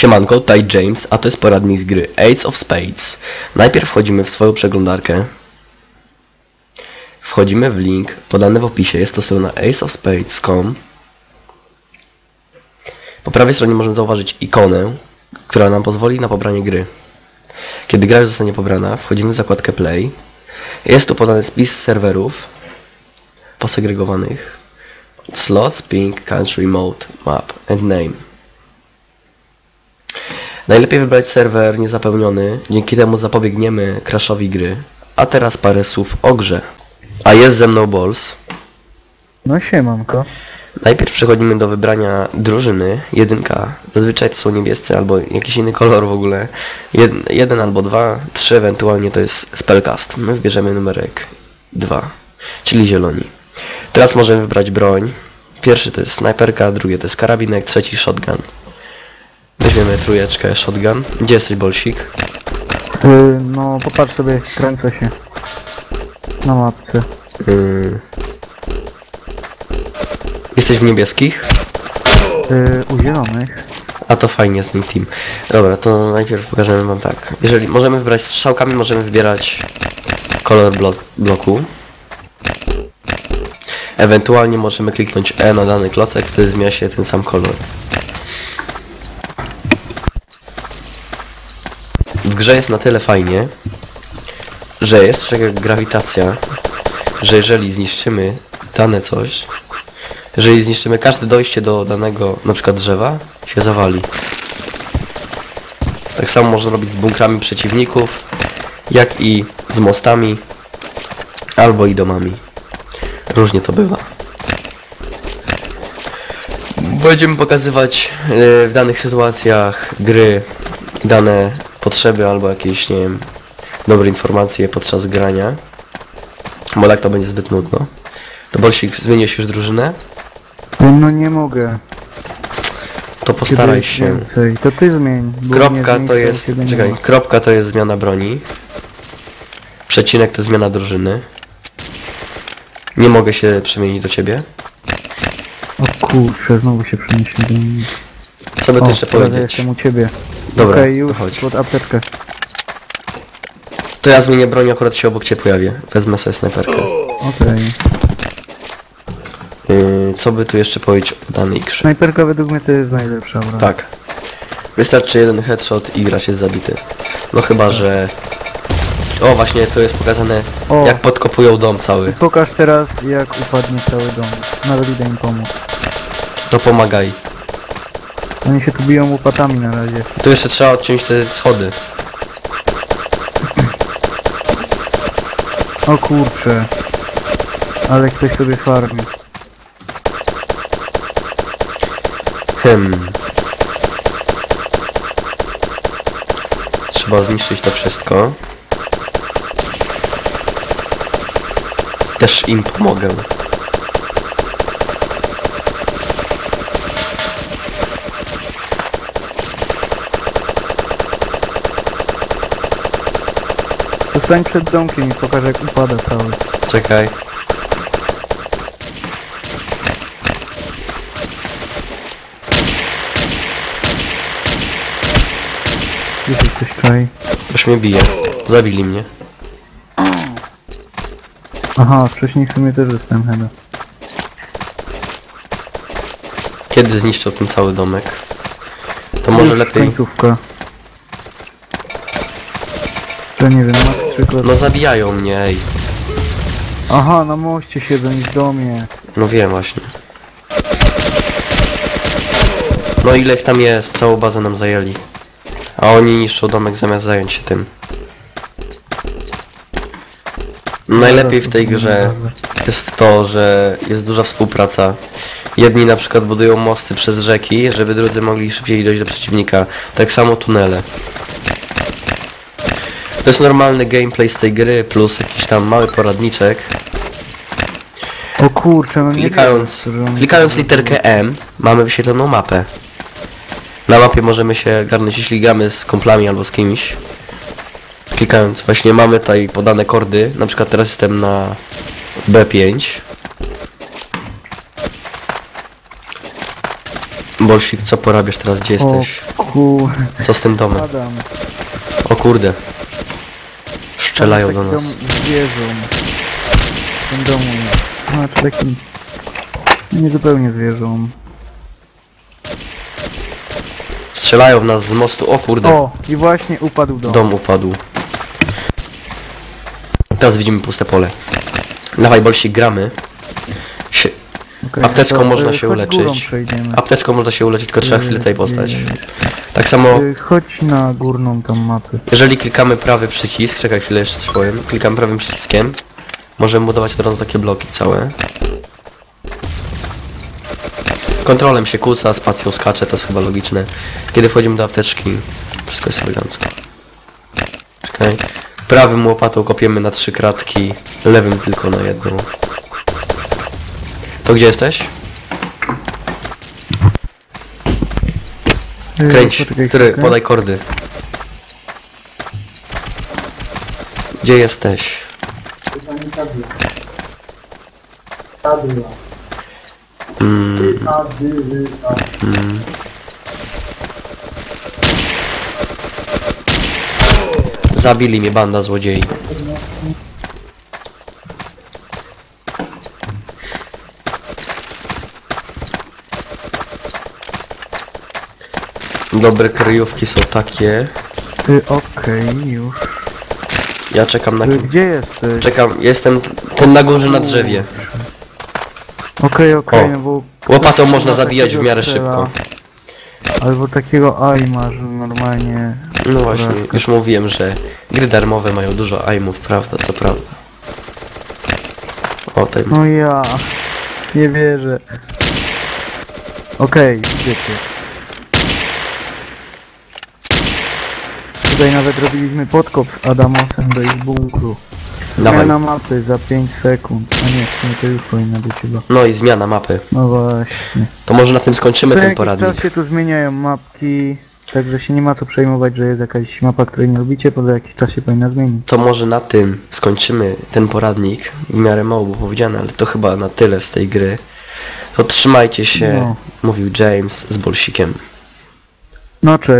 Siemanko, tutaj James, a to jest poradnik z gry Aids of Spades. Najpierw wchodzimy w swoją przeglądarkę. Wchodzimy w link podany w opisie, jest to strona aceofspades.com. Po prawej stronie możemy zauważyć ikonę, która nam pozwoli na pobranie gry. Kiedy gra już zostanie pobrana, wchodzimy w zakładkę Play. Jest tu podany spis serwerów posegregowanych. Slots, ping, country, mode, map and name. Najlepiej wybrać serwer niezapełniony, dzięki temu zapobiegniemy crashowi gry. A teraz parę słów o grze. A jest ze mną Balls. No siemanko. Najpierw przechodzimy do wybrania drużyny, jedynka. Zazwyczaj to są niebiescy albo jakiś inny kolor w ogóle. Jed, jeden albo dwa, trzy ewentualnie to jest spellcast. My wybierzemy numerek dwa, czyli zieloni. Teraz możemy wybrać broń. Pierwszy to jest snajperka, drugie to jest karabinek, trzeci shotgun. Weźmiemy trójeczkę shotgun. Gdzie jesteś bolsik? Yy, no popatrz sobie, kręcę się. Na mapce. Yy... Jesteś w niebieskich? Yy, u zielonych. A to fajnie, zmień team. Dobra, to najpierw pokażemy wam tak. Jeżeli możemy wybrać strzałkami, możemy wybierać kolor blo bloku. Ewentualnie możemy kliknąć E na dany klocek, wtedy zmienia się ten sam kolor. Grze jest na tyle fajnie, że jest jak grawitacja, że jeżeli zniszczymy dane coś, jeżeli zniszczymy każde dojście do danego na przykład drzewa, się zawali. Tak samo można robić z bunkrami przeciwników, jak i z mostami, albo i domami. Różnie to bywa. Będziemy pokazywać e, w danych sytuacjach gry dane potrzeby albo jakieś, nie wiem, dobre informacje podczas grania. Bo tak to będzie zbyt nudno. To Bolsik, zmieniłeś już drużynę? No nie mogę. To postaraj się. Więcej. To ty zmień. bo nie Kropka zmień, to jest. Czekaj, kropka to jest zmiana broni. Przecinek to zmiana drużyny. Nie mogę się przemienić do ciebie. O kurczę, znowu się przenieśli do mnie. Co by O, tu jeszcze teraz ja powiedzieć? jestem u ciebie. Dobra, Okej, to już chodź. pod apteczkę. To ja zmienię broń, akurat się obok cię pojawię. Wezmę sobie snajperkę. Okej. Yy, co by tu jeszcze powiedzieć o danej grze? Snajperka według mnie to jest najlepsza broń. Tak. Wystarczy jeden headshot i gracz jest zabity. No chyba, że... O, właśnie to jest pokazane, O. jak podkopują dom cały. Pokaż teraz jak upadnie cały dom. Nawet idę im pomóc. To pomagaj. Oni się tu biją łopatami na razie. Tu jeszcze trzeba odciąć te schody. O kurczę. Ale ktoś sobie farmi. Hmm. Trzeba zniszczyć to wszystko. Też im pomogę. Zostań przed domkiem i pokaż jak upada cały. Czekaj. Gdzie się ktoś czai? Ktoś mnie bije. Zabili mnie. Aha, wcześniej w sumie też dostałem heada. Kiedy zniszczą ten cały domek? To może lepiej... Końcówka. To nie wiem, klocki. No zabijają mnie, ej. Aha, na moście siedzą i w domie. No wiem właśnie. No ile ich tam jest? Całą bazę nam zajęli. A oni niszczą domek zamiast zająć się tym. Najlepiej w tej grze jest to, że jest duża współpraca. Jedni na przykład budują mosty przez rzeki, żeby drudzy mogli szybciej dojść do przeciwnika. Tak samo tunele. To jest normalny gameplay z tej gry, plus jakiś tam mały poradniczek. O kurczę, no nie Klikając, wiem, klikając literkę M mamy wyświetloną mapę. Na mapie możemy się garnąć, jeśli gramy z komplami albo z kimś. Klikając, właśnie mamy tutaj podane kordy, na przykład teraz jestem na B5. Bolsik, co porabiasz teraz? Gdzie jesteś? O ku... Co z tym domem? Padam. O kurde. Strzelają do nas. wieżą. W tym domu. Znaczy takim... Nie zupełnie wieżą. Strzelają w nas z mostu. O kurde. O! I właśnie upadł dom. Dom upadł. Teraz widzimy puste pole. Dawaj Bolsik, gramy. Sie Okej, apteczką to, można y, się chodź uleczyć. Apteczką można się uleczyć, tylko trzeba chwilę tutaj postać. Tak samo, Y, Chodź na górną tam mapę. jeżeli klikamy prawy przycisk, czekaj chwilę, jeszcze coś powiem. Klikam prawym przyciskiem. Możemy budować od razu takie bloki całe. Kontrolem się kłóca, spacją skacze, to jest chyba logiczne. Kiedy wchodzimy do apteczki, wszystko jest elegancko. Czekaj. Prawym łopatą kopiemy na trzy kratki, lewym tylko na jedną. To gdzie jesteś? Kręć, poczekaj który, chwilkę. podaj kordy. Gdzie jesteś? Mm, mm. Zabili mnie banda złodziei. Dobre kryjówki są takie. Y, Okej, już. Ja czekam na Y, kim. Gdzie jesteś? Czekam, jestem t- ten na górze na drzewie. Okej, okej, O, no bo... Łopatą można zabijać w miarę szybko. Albo takiego aima, że normalnie... No właśnie, już mówiłem, że gry darmowe mają dużo aimów, prawda, co prawda. O tym. No ja... Nie wierzę. Okej, wiecie. Tutaj nawet robiliśmy podkop z Adamosem do ich bunkru. Dawaj. Zmiana mapy za 5 sekund. A nie, w sumie to już powinna być chyba. No i zmiana mapy. No właśnie. To może na tym skończymy Co ten jakiś poradnik. czas się tu zmieniają mapki, także się nie ma co przejmować, że jest jakaś mapa, której nie lubicie, bo za jakiś czas się powinna zmienić. To może na tym skończymy ten poradnik. W miarę mało było powiedziane, ale to chyba na tyle z tej gry. To trzymajcie się, No. mówił James z Bolsikiem. No cześć.